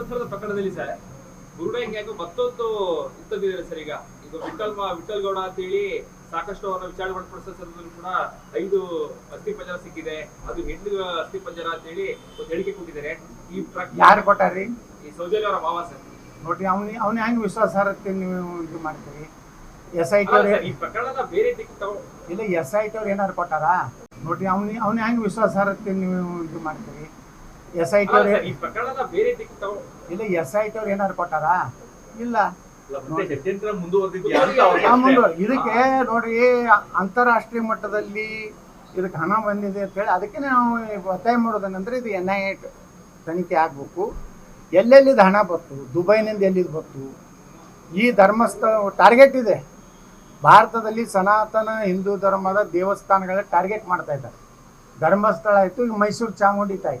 ಪ್ರಕರಣದಲ್ಲಿ ಸರ್. ಬುರುಡೆ ಗ್ಯಾಂಗ್ ಮತ್ತೊಂದು ಇತ್ತದಿದೆ ಸರ್ ಈಗ. ಈಗ ವಿಠಲ್ ವಿಠಲ್ ಗೌಡ ಅಂತ ಹೇಳಿ ಸಾಕಷ್ಟು ಅವರ ವಿಚಾರ ಸಂದರ್ಭದಲ್ಲಿ ಕೂಡ ಐದು ಅಸ್ಥಿ ಪಂಜರ ಸಿಕ್ಕಿದೆ. ಅದು ಹೆಣ್ಣು ಅಸ್ಥಿ ಪಂಜರ ಅಂತ ಹೇಳಿ ಒಂದು ಹೇಳಿಕೆ ಕೊಟ್ಟಿದ್ದಾರೆ. ಈ ಯಾರು ಕೊಟ್ಟಾರಿ? ಈ ಸೌಜಲ್ಯ ಅವರ ಮಾವ ಸರ್. ನೋಡ್ರಿ ಅವ್ನಿ ಅವ್ನ ಹೆಂಗ್ ವಿಶ್ವಾಸಾರ್ಹತೆ ನೀವು ಇದು ಮಾಡ್ತೀರಿ? ಎಸ್ ಐ ಟಿ ಈ ಪ್ರಕರಣನ ಬೇರೆ ದಿಕ್ಕು ಇಲ್ಲ ಎಸ್ ಐ ಟಿ ಅವ್ರು ಏನಾರು ಕೊಟ್ಟಾರ? ನೋಡ್ರಿ ಅವ್ನಿ ಅವ್ನ ಹೆಂಗ್ ವಿಶ್ವಾಸಾರ್ಹತೆ ನೀವು ಇದು ಮಾಡ್ತೀರಿ? ಎಸ್ ಐ ಟಿ ಅವ್ರು ಇಲ್ಲ ಎಸ್ ಐ ಟಿ ಅವ್ರು ಏನಾರು ಕೊಟ್ಟಾರ? ಇಲ್ಲ. ಇದಕ್ಕೆ ನೋಡ್ರಿ ಅಂತಾರಾಷ್ಟ್ರೀಯ ಮಟ್ಟದಲ್ಲಿ ಇದಕ್ಕೆ ಹಣ ಬಂದಿದೆ ಅಂತ ಹೇಳಿ ಅದಕ್ಕೆ ನಾವು ಒತ್ತಾಯ ಮಾಡೋದೇನಂದ್ರೆ ಇದು ಎನ್ ಐ ಎ ತನಿಖೆ ಆಗಬೇಕು. ಎಲ್ಲೆಲ್ಲಿದ್ದು ಹಣ ಬಂತು? ದುಬೈನಿಂದ ಎಲ್ಲಿದ್ದು ಬಂತು? ಈ ಧರ್ಮಸ್ಥಳ ಟಾರ್ಗೆಟ್ ಇದೆ. ಭಾರತದಲ್ಲಿ ಸನಾತನ ಹಿಂದೂ ಧರ್ಮದ ದೇವಸ್ಥಾನಗಳ ಟಾರ್ಗೆಟ್ ಮಾಡ್ತಾ ಇದ್ದಾರೆ. ಧರ್ಮಸ್ಥಳ ಆಯಿತು ಈಗ ಮೈಸೂರು ಚಾಮುಂಡಿ ತಾಯಿ.